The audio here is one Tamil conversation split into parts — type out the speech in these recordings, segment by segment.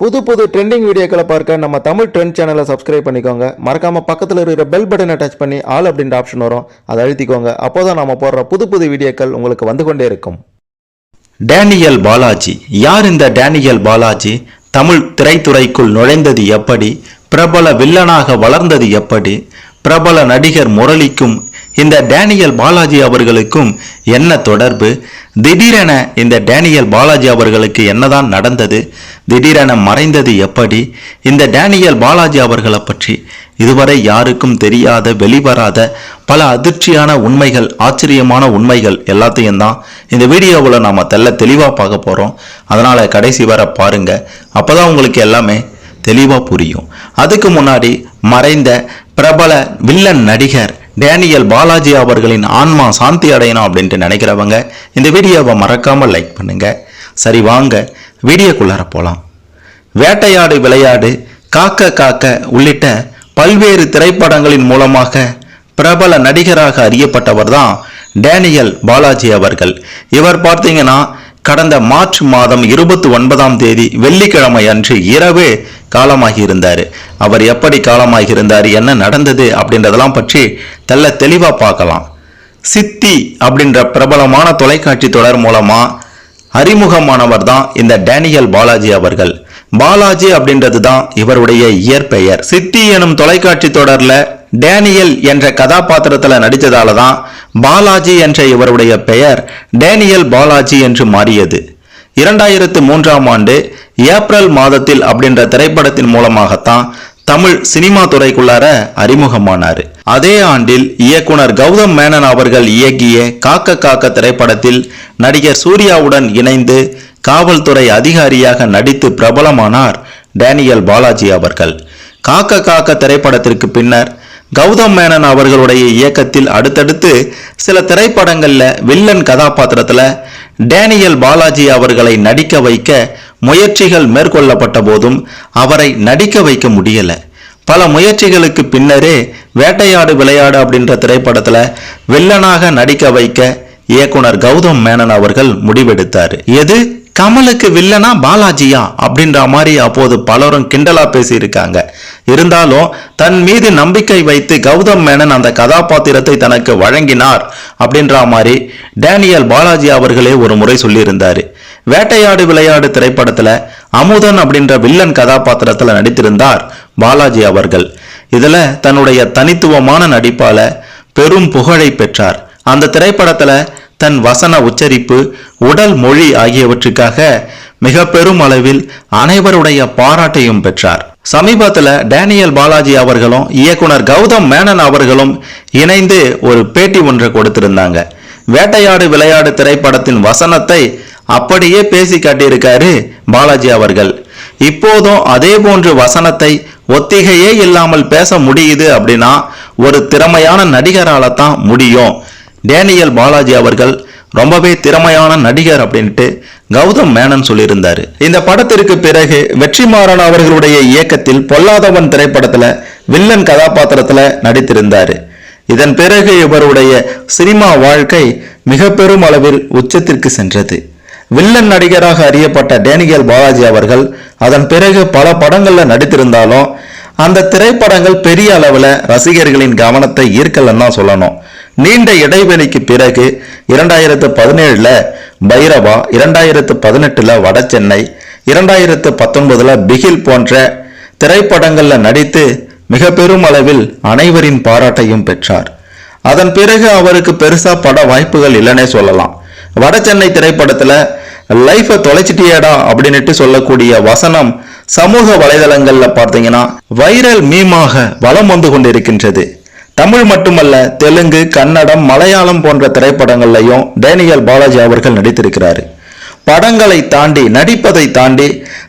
புது புது ட்ரெண்டிங் வீடியோக்களை பார்க்க நம்ம தமிழ் ட்ரெண்ட் சேனலை சப்ஸ்கிரைப் பண்ணிக்கோங்க. மறக்காமல் பக்கத்தில் இருக்கிற பெல் பட்டனை டச் பண்ணி ஆல் அப்படின்ற ஆப்ஷன் வரும். அதை அழுத்திக்கோங்க. அப்போதான் நம்ம போடுற புது புது வீடியோக்கள் உங்களுக்கு வந்து கொண்டே இருக்கும். டேனியல் பாலாஜி. யார் இந்த டேனியல் பாலாஜி? தமிழ் திரைத்துறைக்குள் நுழைந்தது எப்படி? பிரபல வில்லனாக வளர்ந்தது எப்படி? பிரபல நடிகர் முரளிக்கும் இந்த டேனியல் பாலாஜி அவர்களுக்கும் என்ன தொடர்பு? திடீரென இந்த டேனியல் பாலாஜி அவர்களுக்கு என்னதான் நடந்தது? திடீரென மறைந்தது எப்படி? இந்த டேனியல் பாலாஜி அவர்களை பற்றி இதுவரை யாருக்கும் தெரியாத வெளிவராத பல அதிர்ச்சியான உண்மைகள் ஆச்சரியமான உண்மைகள் எல்லாத்தையும் தான் இந்த வீடியோவில் நாம் தெல்ல தெளிவாக பார்க்க போகிறோம் அதனால் கடைசி வர பாருங்கள் அப்போ தான் உங்களுக்கு எல்லாமே தெளிவாக புரியும். அதுக்கு முன்னாடி மறைந்த பிரபல வில்லன் நடிகர் டேனியல் பாலாஜி அவர்களின் ஆன்மா சாந்தி அடையணும் அப்படின்ட்டு நினைக்கிறவங்க இந்த வீடியோவை மறக்காமல் லைக் பண்ணுங்க. சரி வாங்க. வீடியோக்குள்ளார போகலாம் வேட்டையாடு விளையாடு காக்க காக்க உள்ளிட்ட பல்வேறு திரைப்படங்களின் மூலமாக பிரபல நடிகராக அறியப்பட்டவர் தான் டேனியல் பாலாஜி அவர்கள். இவர் பார்த்தீங்கன்னா கடந்த மார்ச் மாதம் இருபத்தி ஒன்பதாம் தேதி வெள்ளிக்கிழமை அன்று இரவே காலமாகியிருந்தார். அவர் எப்படி காலமாகியிருந்தார் என்ன நடந்தது அப்படின்றதெல்லாம் பற்றி தெல்ல தெளிவாக பார்க்கலாம். சித்தி அப்படின்ற பிரபலமான தொலைக்காட்சி தொடர் மூலமாக அறிமுகமானவர் தான் இந்த டேனியல் பாலாஜி அவர்கள். பாலாஜி அப்படின்றது தான் இவருடைய இயற்பெயர். சித்தி எனும் தொலைக்காட்சி தொடரில் டேனியல் என்ற கதாபாத்திரத்தில் நடித்ததால தான் பாலாஜி என்ற இவருடைய பெயர் டேனியல் பாலாஜி என்று மாறியது. இரண்டாயிரத்து மூன்றாம் ஆண்டு ஏப்ரல் மாதத்தில் அப்படின்ற திரைப்படத்தின் மூலமாகத்தான் தமிழ் சினிமா துறைக்குள்ளார அறிமுகமானார். அதே ஆண்டில் இயக்குனர் கௌதம் மேனன் அவர்கள் இயக்கிய காக்க காக்க திரைப்படத்தில் நடிகர் சூர்யாவுடன் இணைந்து காவல்துறை அதிகாரியாக நடித்து பிரபலமானார் டேனியல் பாலாஜி அவர்கள். காக்க காக்க திரைப்படத்திற்கு பின்னர் கௌதம் மேனன் அவர்களுடைய இயக்கத்தில் அடுத்தடுத்து சில திரைப்படங்களில் வில்லன் கதாபாத்திரத்தில் டேனியல் பாலாஜி அவர்களை நடிக்க வைக்க முயற்சிகள் மேற்கொள்ளப்பட்ட போதும் அவரை நடிக்க வைக்க முடியலை. பல முயற்சிகளுக்கு பின்னரே வேட்டையாடு விளையாடு அப்படின்ற திரைப்படத்தில் வில்லனாக நடிக்க வைக்க இயக்குனர் கௌதம் மேனன் அவர்கள் முடிவெடுத்தார். எது? கமலுக்கு வில்லனா பாலாஜியா அப்படின்ற மாதிரி அப்போது பலரும் கிண்டலா பேசியிருக்காங்க. இருந்தாலும் தன் மீது நம்பிக்கை வைத்து கௌதம் மேனன் அந்த கதாபாத்திரத்தை தனக்கு வழங்கினார் அப்படின்ற மாதிரி டேனியல் பாலாஜி அவர்களே ஒரு முறை சொல்லியிருந்தாரு. வேட்டையாடு விளையாடு திரைப்படத்துல அமுதன் அப்படின்ற வில்லன் கதாபாத்திரத்துல நடித்திருந்தார் பாலாஜி அவர்கள். இதுல தன்னுடைய தனித்துவமான நடிப்பால பெரும் புகழை பெற்றார். அந்த திரைப்படத்துல தன் வசன உச்சரிப்பு உடல் மொழி ஆகியவற்றுக்காக மிக பெரும் அளவில் அனைவருடைய பாராட்டையும் பெற்றார். சமீபத்துல டேனியல் பாலாஜி அவர்களும் இயக்குனர் கௌதம் மேனன் அவர்களும் இணைந்து ஒரு பேட்டி ஒன்றை கொடுத்திருந்தாங்க. வேட்டையாடு விளையாடு திரைப்படத்தின் வசனத்தை அப்படியே பேசி காட்டியிருக்காரு பாலாஜி அவர்கள். இப்போதும் அதே போன்று வசனத்தை ஒத்திகையே இல்லாமல் பேச முடியுது அப்படின்னா ஒரு திறமையான நடிகரால தான் முடியும். டேனியல் பாலாஜி அவர்கள் ரொம்பவே திறமையான நடிகர் அப்படின்ட்டு கௌதம் மேனன் சொல்லியிருந்தாரு. இந்த படத்திற்கு பிறகு வெற்றிமாறன் அவர்களுடைய இயக்கத்தில் பொல்லாதவன் திரைப்படத்துல வில்லன் கதாபாத்திரத்துல நடித்திருந்தாரு. இதன் பிறகு இவருடைய சினிமா வாழ்க்கை மிக பெரும் அளவில் உச்சத்திற்கு சென்றது. வில்லன் நடிகராக அறியப்பட்ட டேனியல் பாலாஜி அவர்கள் அதன் பிறகு பல படங்கள்ல நடித்திருந்தாலும் அந்த திரைப்படங்கள் பெரிய அளவில் ரசிகர்களின் கவனத்தை ஈர்க்கலன்னு தான் சொல்லணும். நீண்ட இடைவெளிக்கு பிறகு இரண்டாயிரத்து பதினேழில் பைரவா இரண்டாயிரத்து பதினெட்டுல வடசென்னை இரண்டாயிரத்து பத்தொன்பதில் பிகில் போன்ற திரைப்படங்களில் நடித்து மிக பெரும் அளவில் அனைவரின் பாராட்டையும் பெற்றார். அதன் பிறகு அவருக்கு பெருசா பட வாய்ப்புகள் இல்லைன்னே சொல்லலாம். வடசென்னை திரைப்படத்தில் லைஃபை தொலைச்சிட்டியேடா அப்படின்னுட்டு சொல்லக்கூடிய வசனம் சமூக வலைதளங்களில் பார்த்தீங்கன்னா வைரல் மீமாக வலம் வந்து கொண்டிருக்கின்றது. தமிழ் மட்டுமல்ல தெலுங்கு கன்னடம் மலையாளம் போன்ற திரைப்படங்கள்லையும் டேனியல் பாலாஜி அவர்கள் நடித்திருக்கிறார். படங்களை தாண்டி நடிப்பதை தாண்டி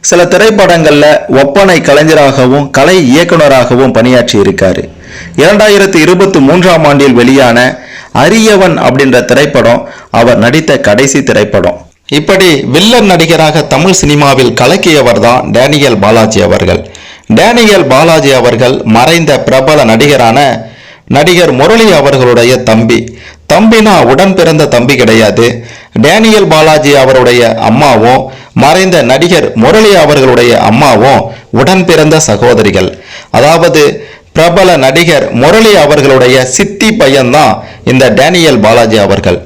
சில திரைப்படங்களில் ஒப்பனை கலைஞராகவும் கலை இயக்குனராகவும் பணியாற்றி இருக்கார். இரண்டாயிரத்தி இருபத்தி மூன்றாம் ஆண்டில் வெளியான அரியவன் அப்படின்ற திரைப்படம் அவர் நடித்த கடைசி திரைப்படம். இப்படி வில்லன் நடிகராக தமிழ் சினிமாவில் கலக்கியவர் தான் டேனியல் பாலாஜி அவர்கள். டேனியல் பாலாஜி அவர்கள் மறைந்த பிரபல நடிகரான நடிகர் முரளி அவர்களுடைய தம்பி. தம்பினா உடன் பிறந்த தம்பி கிடையாது. டேனியல் பாலாஜி அவருடைய அம்மாவும் மறைந்த நடிகர் முரளி அவர்களுடைய அம்மாவும் உடன் பிறந்த சகோதரிகள். அதாவது பிரபல நடிகர் முரளி அவர்களுடைய சித்தி பையன்தான் இந்த டேனியல் பாலாஜி அவர்கள்.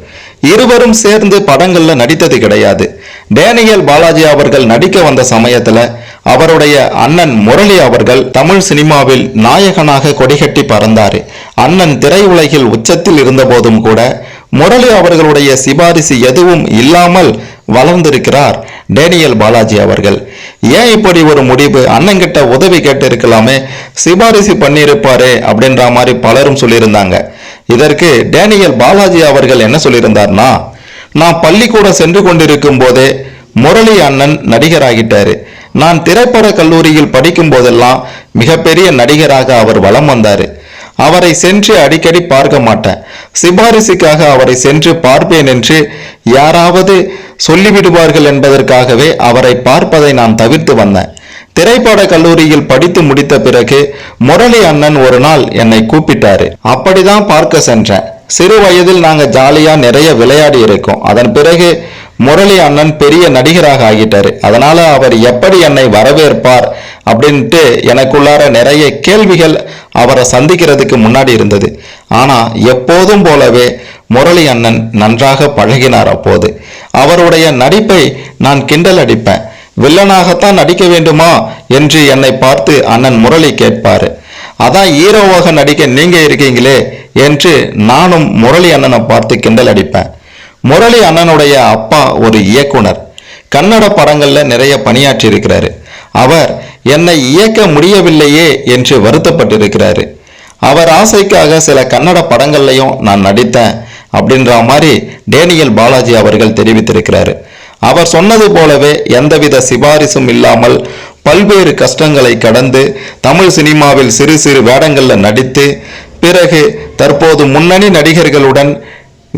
இருவரும் சேர்ந்து படங்கள்ல நடித்தது கிடையாது. டேனியல் பாலாஜி அவர்கள் நடிக்க வந்த சமயத்துல அவருடைய அண்ணன் முரளி அவர்கள் தமிழ் சினிமாவில் நாயகனாக கொடிகட்டி பறந்தாரு. அண்ணன் திரையுலகில் உச்சத்தில் இருந்தபோதும் கூட முரளி அவர்களுடைய சிபாரிசு எதுவும் இல்லாமல் வளர்ந்திருக்கிறார் டேனியல் பாலாஜி அவர்கள். ஏன் இப்படி ஒரு முடிவு? அண்ணங்கிட்ட உதவி கேட்டு இருக்கலாமே சிபாரிசு பண்ணியிருப்பாரே அப்படின்ற மாதிரி பலரும் சொல்லியிருந்தாங்க. இதற்கு டேனியல் பாலாஜி அவர்கள் என்ன சொல்லியிருந்தார்னா நான் பள்ளிக்கூடம் சென்று கொண்டிருக்கும் போதே முரளி அண்ணன் நடிகராகிட்டாரு. நான் திரைப்பட கல்லூரியில் படிக்கும் போதெல்லாம் மிகப்பெரிய நடிகராக அவர் வலம் வந்தார். அவரை சென்று அடிக்கடி பார்க்க மாட்டேன். சிபாரிசுக்காக அவரை சென்று பார்ப்பேன் என்று யாராவது சொல்லிவிடுவார்கள் என்பதற்காகவே அவரை பார்ப்பதை நான் தவிர்த்து வந்தேன். திரைப்பட கல்லூரியில் படித்து முடித்த பிறகு முரளி அண்ணன் ஒரு நாள் என்னை கூப்பிட்டாரு. அப்படிதான் பார்க்க சென்றேன். சிறு வயதில் நாங்க ஜாலியா நிறைய விளையாடி இருக்கோம். அதன் பிறகு முரளி அண்ணன் பெரிய நடிகராக ஆகிட்டாரு. அதனால அவர் எப்படி என்னை வரவேற்பார்? அப்படின்ட்டு எனக்குள்ளார நிறைய கேள்விகள் அவரை சந்திக்கிறதுக்கு முன்னாடி இருந்தது. ஆனா எப்போதும் போலவே முரளி அண்ணன் நன்றாக பழகினார் அப்போது. அவருடைய நடிப்பை நான் கிண்டல் அடிப்பேன். வில்லனாகத்தான் நடிக்க வேண்டுமா? என்று என்னை பார்த்து அண்ணன் முரளி கேட்பாரு. அதான் ஹீரோவாக நடிக்க நீங்க இருக்கீங்களே என்று நானும் முரளி அண்ணனை பார்த்து கிண்டல் அடிப்பேன். முரளி அண்ணனுடைய அப்பா ஒரு இயக்குனர். கன்னட படங்கள்ல நிறைய பணியாற்றி இருக்கிறாரு. அவர் என்னை இயக்க முடியவில்லையே என்று வருத்தப்பட்டிருக்கிறாரு. அவர் ஆசைக்காக சில கன்னட படங்கள்லையும் நான் நடித்தேன் அப்படின்ற மாதிரி டேனியல் பாலாஜி அவர்கள் தெரிவித்திருக்கிறாரு. அவர் சொன்னது போலவே எந்தவித சிபாரிசும் இல்லாமல் பல்வேறு கஷ்டங்களை கடந்து தமிழ் சினிமாவில் சிறு சிறு வேடங்களில் நடித்து பிறகு தற்போது முன்னணி நடிகர்களுடன்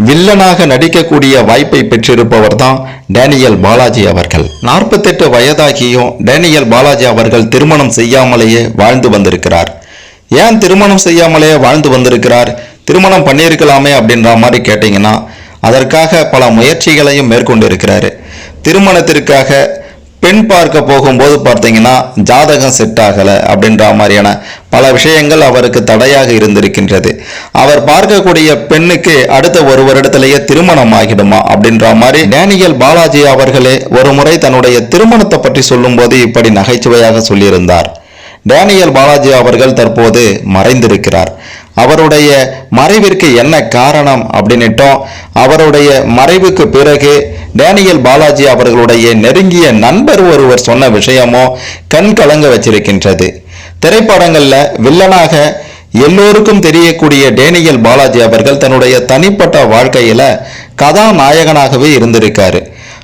வில்லனாக நடிக்கக்கூடிய வாய்ப்பை பெற்றிருப்பவர் தான் டேனியல் பாலாஜி அவர்கள். நாற்பத்தெட்டு வயதாகியும் டேனியல் பாலாஜி அவர்கள் திருமணம் செய்யாமலேயே வாழ்ந்து வந்திருக்கிறார். ஏன் திருமணம் செய்யாமலே வாழ்ந்து வந்திருக்கிறார்? திருமணம் பண்ணியிருக்கலாமே அப்படின்ற மாதிரி கேட்டிங்கன்னா அதற்காக பல முயற்சிகளையும் மேற்கொண்டிருக்கிறாரு. திருமணத்திற்காக பெண் பார்க்க போகும்போது பார்த்தீங்கன்னா ஜாதகம் செட் ஆகலை அப்படின்ற மாதிரியான பல விஷயங்கள் அவருக்கு தடையாக இருந்திருக்கின்றது. அவர் பார்க்கக்கூடிய பெண்ணுக்கு அடுத்த ஒரு வருடத்திலேயே திருமணம் ஆகிடுமா அப்படின்ற மாதிரி டேனியல் பாலாஜி அவர்களே ஒரு முறை தன்னுடைய திருமணத்தை பற்றி சொல்லும்போது இப்படி நகைச்சுவையாக சொல்லியிருந்தார். டேனியல் பாலாஜி அவர்கள் தற்போது மறைந்திருக்கிறார். அவருடைய மறைவிற்கு என்ன காரணம் அப்படின்னுட்டோம். அவருடைய மறைவுக்கு பிறகு டேனியல் பாலாஜி அவர்களுடைய நெருங்கிய நண்பர் ஒருவர் சொன்ன விஷயமோ கண் கலங்க வச்சிருக்கின்றது. திரைப்படங்கள்ல வில்லனாக எல்லோருக்கும் தெரியக்கூடிய டேனியல் பாலாஜி அவர்கள் தன்னுடைய தனிப்பட்ட வாழ்க்கையில கதாநாயகனாகவே இருந்திருக்காரு.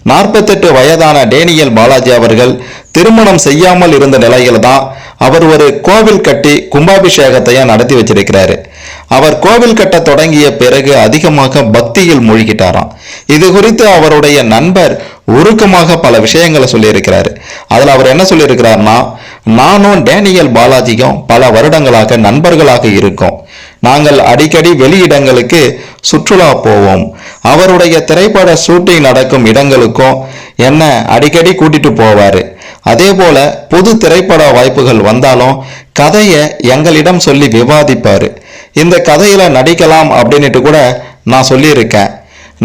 நாற்பத்தெட்டு வயதான டேனியல் பாலாஜி அவர்கள் திருமணம் செய்யாமல் இருந்த நிலையில தான் அவர் ஒரு கோவில் கட்டி கும்பாபிஷேகத்தையும் நடத்தி வச்சிருக்கிறாரு. அவர் கோவில் கட்ட தொடங்கிய பிறகு அதிகமாக பக்தியில் மூழ்கிட்டாராம். இது குறித்து அவருடைய நண்பர் உருக்கமாக பல விஷயங்களை சொல்லியிருக்கிறாரு. அதில் அவர் என்ன சொல்லியிருக்கிறார்னா நானும் டேனியல் பாலாஜியும் பல வருடங்களாக நண்பர்களாக இருக்கோம். நாங்கள் அடிக்கடி வெளியிடங்களுக்கு சுற்றுலா போவோம். அவருடைய திரைப்பட ஷூட்டிங் நடக்கும் இடங்களுக்கும் என்ன அடிக்கடி கூட்டிட்டு போவாரு. அதே போல புது திரைப்பட வாய்ப்புகள் வந்தாலும் கதையை எங்களிடம் சொல்லி விவாதிப்பாரு. இந்த கதையில நடிக்கலாம் அப்படின்னுட்டு கூட நான் சொல்லியிருக்கேன்.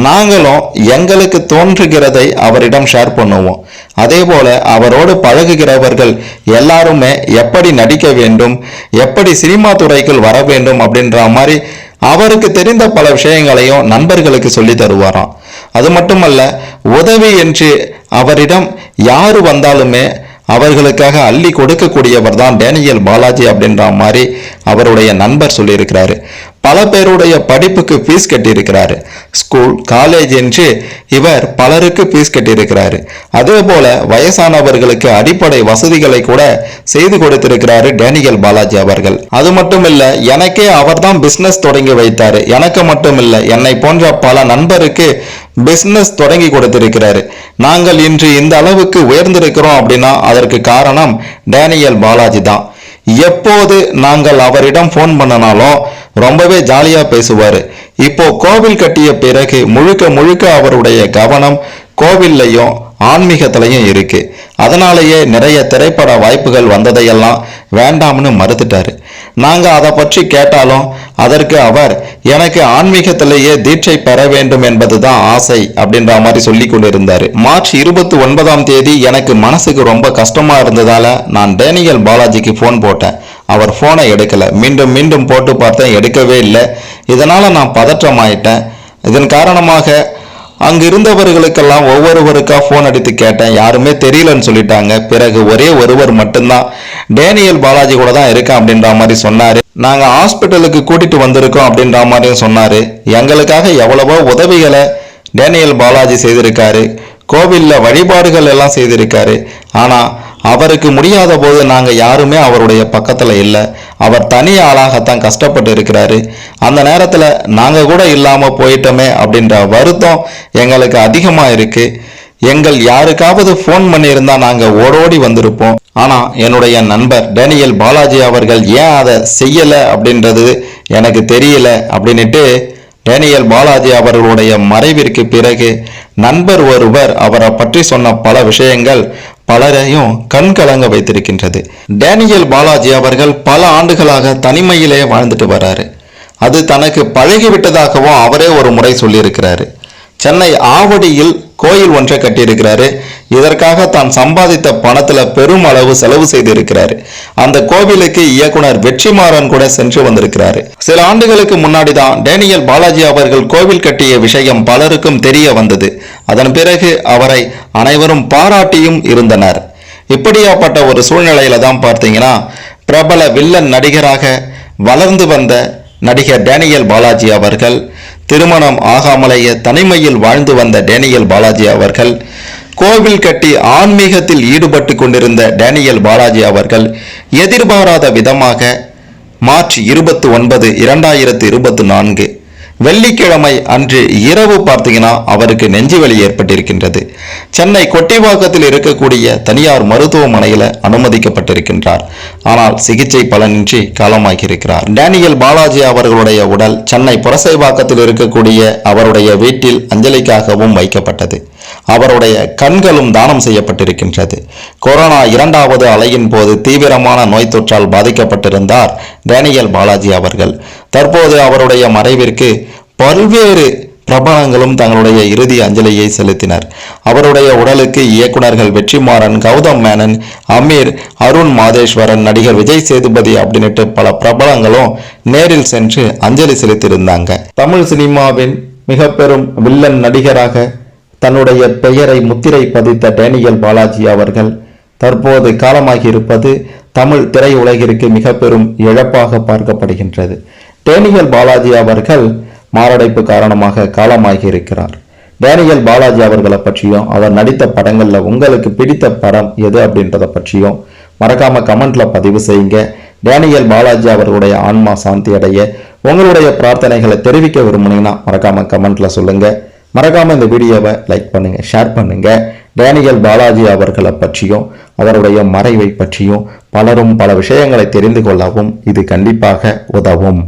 நாங்களும் எங்களுக்கு தோன்றுகிறதை அவரிடம் ஷேர் பண்ணுவோம். அதே போல அவரோடு பழகுகிறவர்கள் எல்லாருமே எப்படி நடிக்க வேண்டும் எப்படி சினிமா துறைக்குள் வர வேண்டும் அப்படின்ற மாதிரி அவருக்கு தெரிந்த பல விஷயங்களையும் நண்பர்களுக்கு சொல்லி தருவாராம். அது மட்டுமல்ல உதவி என்று அவரிடம் யாரு வந்தாலுமே அவர்களுக்காக அள்ளி கொடுக்கக்கூடியவர் தான் டேனியல் பாலாஜி அப்படின்ற மாதிரி அவருடைய நண்பர் சொல்லியிருக்கிறாரு. பல பேருடைய படிப்புக்கு ஃபீஸ் கட்டியிருக்கிறாரு. ஸ்கூல் காலேஜ் என்று இவர் பலருக்கு ஃபீஸ் கட்டியிருக்கிறாரு. அதே போல வயசானவர்களுக்கு அடிப்படை வசதிகளை கூட செய்து கொடுத்திருக்கிறாரு டேனியல் பாலாஜி அவர்கள். அது மட்டும் இல்ல எனக்கே அவர்தான் பிசினஸ் தொடங்கி வைத்தார். எனக்கு மட்டுமில்ல என்னை போன்ற பல நண்பருக்கு பிசினஸ் தொடங்கி கொடுத்திருக்கிறாரு. நாங்கள் இன்று இந்த அளவுக்கு உயர்ந்திருக்கிறோம் அப்படின்னா அதற்கு காரணம் டேனியல் பாலாஜி தான். எப்போது நாங்கள் அவரிடம் ஃபோன் பண்ணனாலும் ரொம்பவே ஜாலியா பேசுவாரு. இப்போ கோவில் கட்டிய பிறகு முழுக்க முழுக்க அவருடைய கவனம் கோவில்லையும் ஆன்மீகத்திலையும் இருக்கு. அதனாலேயே நிறைய திரைப்பட வாய்ப்புகள் வந்ததையெல்லாம் வேண்டாம்னு மறுத்துட்டாரு. நாங்க அதை பற்றி கேட்டாலும் அதற்கு அவர் எனக்கு ஆன்மீகத்திலேயே தீட்சை பெற வேண்டும் என்பதுதான் ஆசை அப்படின்ற மாதிரி சொல்லி கொண்டிருந்தாரு. மார்ச் இருபத்தி ஒன்பதாம் தேதி எனக்கு மனசுக்கு ரொம்ப கஷ்டமா இருந்ததால நான் டேனியல் பாலாஜிக்கு ஃபோன் போட்டேன். அவர் ஃபோனை எடுக்கல. மீண்டும் மீண்டும் போட்டு பார்த்தேன் எடுக்கவே இல்லை. இதனால நான் பதற்றமாயிட்டேன். இதன் காரணமாக அங்க இருந்தவர்களுக்கெல்லாம் ஒவ்வொருவருக்கா ஃபோன் அடித்து கேட்டேன். யாருமே தெரியலன்னு சொல்லிட்டாங்க. பிறகு ஒரே ஒருவர் மட்டும்தான். டேனியல் பாலாஜி கூட தான் இருக்கேன் அப்படின்ற மாதிரி சொன்னாரு. நாங்க ஹாஸ்பிட்டலுக்கு கூட்டிட்டு வந்திருக்கோம் அப்படின்ற மாதிரியும் சொன்னாரு. எங்களுக்காக எவ்வளவோ உதவிகளை டேனியல் பாலாஜி செய்திருக்காரு. கோவில்ல வழிபாடுகள் எல்லாம் செய்திருக்காரு. ஆனா அவருக்கு முடியாத போது நாங்கள் யாருமே அவருடைய பக்கத்தில் இல்லை. அவர் தனி ஆளாகத்தான் கஷ்டப்பட்டு இருக்கிறாரு. அந்த நேரத்தில் நாங்கள் கூட இல்லாமல் போயிட்டோமே அப்படின்ற வருத்தம் எங்களுக்கு அதிகமாக இருக்கு. எங்கள் யாருக்காவது ஃபோன் பண்ணியிருந்தால் நாங்கள் ஓடோடி வந்திருப்போம். ஆனால் என்னுடைய நண்பர் டேனியல் பாலாஜி அவர்கள் ஏன் அதை செய்யலை அப்படின்றது எனக்கு தெரியல அப்படின்னுட்டு டேனியல் பாலாஜி அவர்களுடைய மறைவிற்கு பிறகு நண்பர் ஒருவர் அவரை பற்றி சொன்ன பல விஷயங்கள் பலரையும் கண்கலங்க வைத்திருக்கின்றது. டேனியல் பாலாஜி அவர்கள் பல ஆண்டுகளாக தனிமையிலே வாழ்ந்துட்டு வராரு. அது தனக்கு பழகிவிட்டதாகவும் அவரே ஒரு முறை சொல்லியிருக்கிறாரு. சென்னை ஆவடியில் கோயில் ஒன்றை கட்டியிருக்கிறாரு. இதற்காக தான் சம்பாதித்த பணத்துல பெரும் அளவு செலவு செய்திருக்கிறாரு. அந்த கோவிலுக்கு இயக்குனர் வெற்றிமாறன் கூட சென்று வந்திருக்கிறாரு. சில ஆண்டுகளுக்கு முன்னாடி தான் டேனியல் பாலாஜி அவர்கள் கோவில் கட்டிய விஷயம் பலருக்கும் தெரிய வந்தது. அதன் பிறகு அவரை அனைவரும் பாராட்டியும் இருந்தனர். இப்படியாப்பட்ட ஒரு சூழ்நிலையில தான் பார்த்தீங்கன்னா பிரபல வில்லன் நடிகராக வளர்ந்து வந்த நடிகர் டேனியல் பாலாஜி அவர்கள் திருமணம் ஆகாமலேயே தனிமையில் வாழ்ந்து வந்த டேனியல் பாலாஜி அவர்கள் கோவில் கட்டி ஆன்மீகத்தில் ஈடுபட்டு கொண்டிருந்த டேனியல் பாலாஜி அவர்கள் எதிர்பாராத விதமாக மார்ச் இருபத்தி ஒன்பது இரண்டாயிரத்து இருபத்தி நான்கு வெள்ளிக்கிழமை அன்று இரவு பார்த்தீங்கன்னா அவருக்கு நெஞ்சு வலி ஏற்பட்டிருக்கின்றது. சென்னை கொட்டிவாக்கத்தில் இருக்கக்கூடிய தனியார் மருத்துவமனையில் அனுமதிக்கப்பட்டிருக்கின்றார். ஆனால் சிகிச்சை பலனின்றி காலமாகியிருக்கிறார். டேனியல் பாலாஜி அவர்களுடைய உடல் சென்னை புரசைவாக்கத்தில் இருக்கக்கூடிய அவருடைய வீட்டில் அஞ்சலிக்காகவும் வைக்கப்பட்டது. அவருடைய கண்களும் தானம் செய்யப்பட்டிருக்கின்றது. கொரோனா இரண்டாவது அலையின் போது தீவிரமான நோய் தொற்றால் பாதிக்கப்பட்டிருந்தார் டேனியல் பாலாஜி அவர்கள். தற்போது அவருடைய மறைவிற்கு பல்வேறு பிரபலங்களும் தங்களுடைய இறுதி அஞ்சலியை செலுத்தினர். அவருடைய உடலுக்கு இயக்குனர்கள் வெற்றிமாறன் கௌதம் மேனன் அமீர் அருண் மாதேஸ்வரன் நடிகர் விஜய் சேதுபதி அப்படின்னுட்டு பல பிரபலங்களும் நேரில் சென்று அஞ்சலி செலுத்தியிருந்தாங்க. தமிழ் சினிமாவின் மிக பெரும் வில்லன் நடிகராக தன்னுடைய பெயரை முத்திரை பதித்த டேனியல் பாலாஜி அவர்கள் தற்போது காலமாகி இருப்பது தமிழ் திரையுலகிற்கு மிக பெரும் இழப்பாக பார்க்கப்படுகின்றது. டேனியல் பாலாஜி அவர்கள் மாரடைப்பு காரணமாக காலமாகி இருக்கிறார் டேனியல் பாலாஜி அவர்களை பற்றியும் அவர் நடித்த படங்களில் உங்களுக்கு பிடித்த படம் எது அப்படின்றத பற்றியும் மறக்காம கமெண்ட்ல பதிவு செய்யுங்க. டேனியல் பாலாஜி அவர்களுடைய ஆன்மா சாந்தி அடைய உங்களுடைய பிரார்த்தனைகளை தெரிவிக்க விரும்புனீங்கன்னா மறக்காம கமெண்ட்ல சொல்லுங்க. மறக்காம இந்த வீடியோவை லைக் பண்ணுங்க ஷேர் பண்ணுங்க. டேனியல் பாலாஜி அவர்களை பற்றியும் அவருடைய மறைவை பற்றியும் பலரும் பல விஷயங்களை தெரிந்து கொள்ளவும் இது கண்டிப்பாக உதவும்.